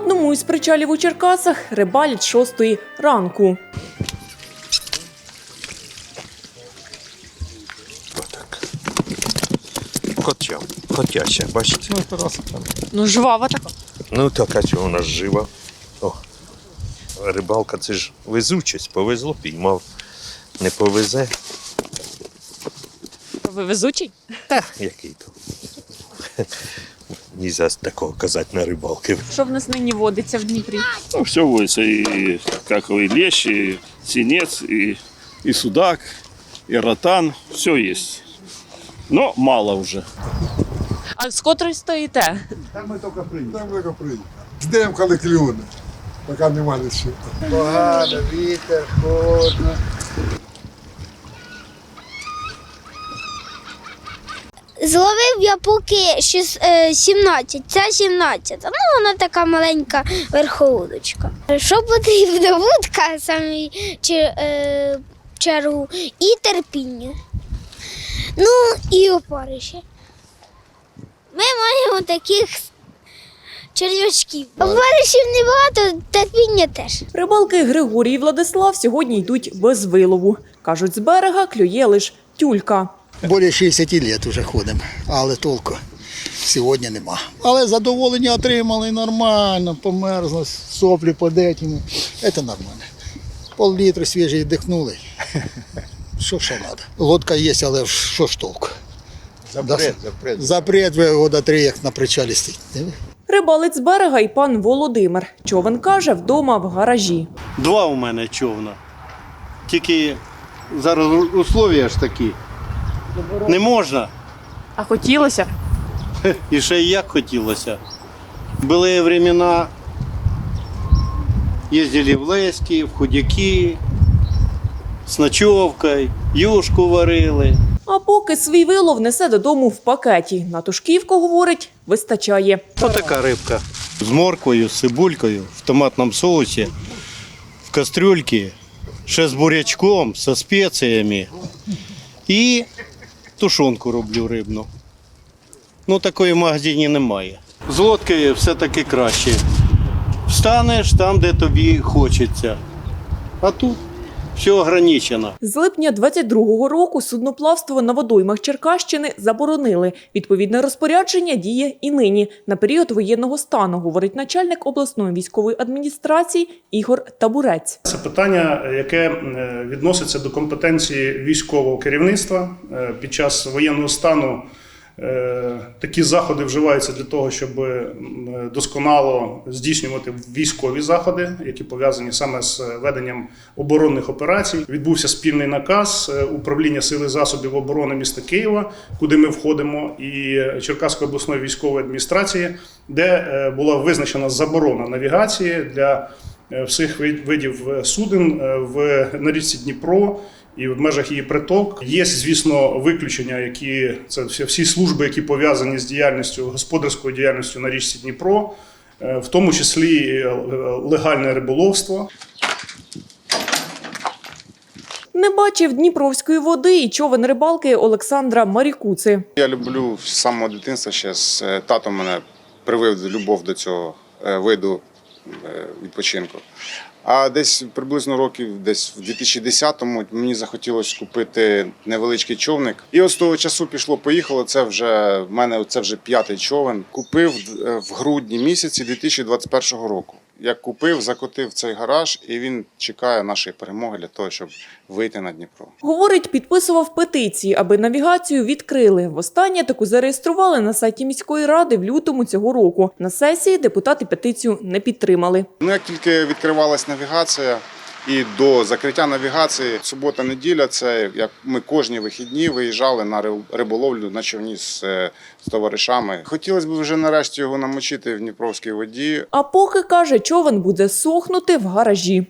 одному із причалів у Черкасах рибалять шостої ранку. Отак. Хотя, хотяща, бачите? Ну, жвава така. Ну так, а чого вона ж жива? О, рибалка це ж везучість, повезло, піймав. Не повезе, Ви везучий? та який то. Нельзя такого казати на рибалки. Що в нас нині водиться в Дніпрі? Ну, все водится, и, как и лещ, и синец, и, и судак, и ротан, все есть. Но мало уже. А з котрої стоїте? Там ми тільки прийняли. Там тільки прийняли. Ждемо, коли клюне, поки нема нічого. Погано, вітер, холодно. Зловив я поки е, 17, це 17. Ну, вона така маленька верховудочка. Що потрібно? Вудка самі е, чергу і терпіння. Ну і опарище. Ми маємо таких черв'ячків. Опаришів небагато, терпіння теж. Рибалки Григорій і Владислав сьогодні йдуть без вилову. Кажуть, з берега клює лиш тюлька. Більше 60 років вже ходимо, але толку сьогодні нема. Але задоволення отримали нормально, померзло, соплі подетіли. Це нормально. Пол-літру свіжий вдихнули. Що ще треба? Лодка є, але що ж толку? Запрет, запрет. Запрет ви года три, як на причалі стоїть. Рибалець з берега і пан Володимир. Човен каже, вдома в гаражі. Два у мене човна. Тільки зараз условия ж такі. Не можна. А хотілося? І ще як хотілося. Були времена, їздили в Леськи, в Худяки, з ночовкою, юшку варили. А поки свій вилов несе додому в пакеті. На тушківку, говорить, вистачає. Ось така рибка. З морквою, з цибулькою, в томатному соусі, в кастрюльці, ще з бурячком, зі спеціями. І тушонку роблю рибну. Ну, такої в магазині немає. З лодки все-таки краще. Встанеш там, де тобі хочеться. А тут все ограничено. З липня 22-го року судноплавство на водоймах Черкащини заборонили. Відповідне розпорядження діє і нині на період воєнного стану, говорить начальник обласної військової адміністрації Ігор Табурець. Це питання, яке е, відноситься до компетенції військового керівництва. Е, Під час воєнного стану такі заходи вживаються для того, щоб досконало здійснювати військові заходи, які пов'язані саме з веденням оборонних операцій. Відбувся спільний наказ е, управління сили засобів оборони міста Києва, куди ми входимо, і Черкаської обласної військової адміністрації, де е, була визначена заборона навігації для е, всіх вид- видів е, суден е, в на річці Дніпро і в межах її приток. Є, звісно, виключення, які це всі, всі служби, які пов'язані з діяльністю господарською діяльністю на річці Дніпро, е, в тому числі е, легальне риболовство. Не бачив дніпровської води і човен рибалки Олександра Марікуци. Я люблю з самого дитинства ще з е, тато мене привив любов до цього виду відпочинку. А десь приблизно років, десь в 2010-му мені захотілося купити невеличкий човник. І з того часу пішло, поїхало. Це вже в мене це вже п'ятий човен. Купив е, в грудні місяці 2021 року. Як купив, закотив цей гараж, і він чекає нашої перемоги для того, щоб вийти на Дніпро. Говорить, підписував петиції, аби навігацію відкрили. Востаннє таку зареєстрували на сайті міської ради в лютому цього року. На сесії депутати петицію не підтримали. Ну, як тільки відкривалась навігація і до закриття навігації, субота-неділя, це як ми кожні вихідні виїжджали на риб- риболовлю на човні з, е, з товаришами. Хотілося б вже нарешті його намочити в Дніпровській воді, А поки каже, човен буде сохнути в гаражі.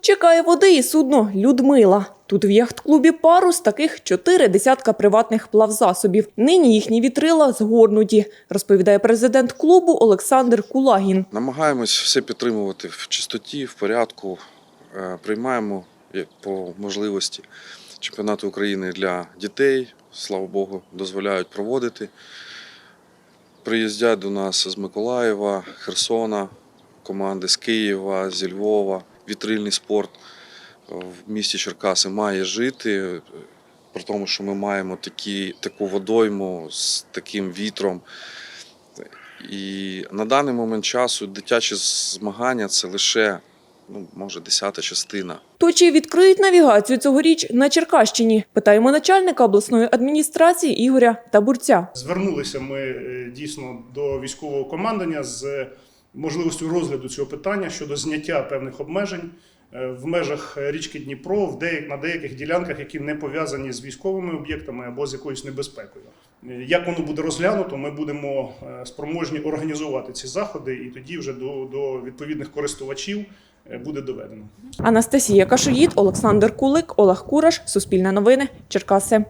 Чекає води і судно Людмила. Тут в яхт-клубі парус таких чотири десятка приватних плавзасобів. Нині їхні вітрила згорнуті, розповідає президент клубу Олександр Кулагін. Намагаємось все підтримувати в чистоті, в порядку. Е, Приймаємо по можливості чемпіонати України для дітей. Слава Богу, дозволяють проводити. Приїздять до нас з Миколаєва, Херсона, команди з Києва, зі Львова. Вітрильний спорт в місті Черкаси має жити, при тому, що ми маємо такі, таку водойму з таким вітром. І на даний момент часу дитячі змагання це лише, ну, може, десята частина. То чи відкриють навігацію цьогоріч на Черкащині? Питаємо начальника обласної адміністрації Ігоря Табурця. Звернулися ми е, дійсно до військового командування з можливістю розгляду цього питання щодо зняття певних обмежень е, в межах річки Дніпро в деяк, на деяких ділянках, які не пов'язані з військовими об'єктами або з якоюсь небезпекою. Е, Як воно буде розглянуто, ми будемо е, спроможні організувати ці заходи, і тоді вже до, до відповідних користувачів буде доведено. Анастасія Кашоїд, Олександр Кулик, Олег Кураш, Суспільне новини, Черкаси.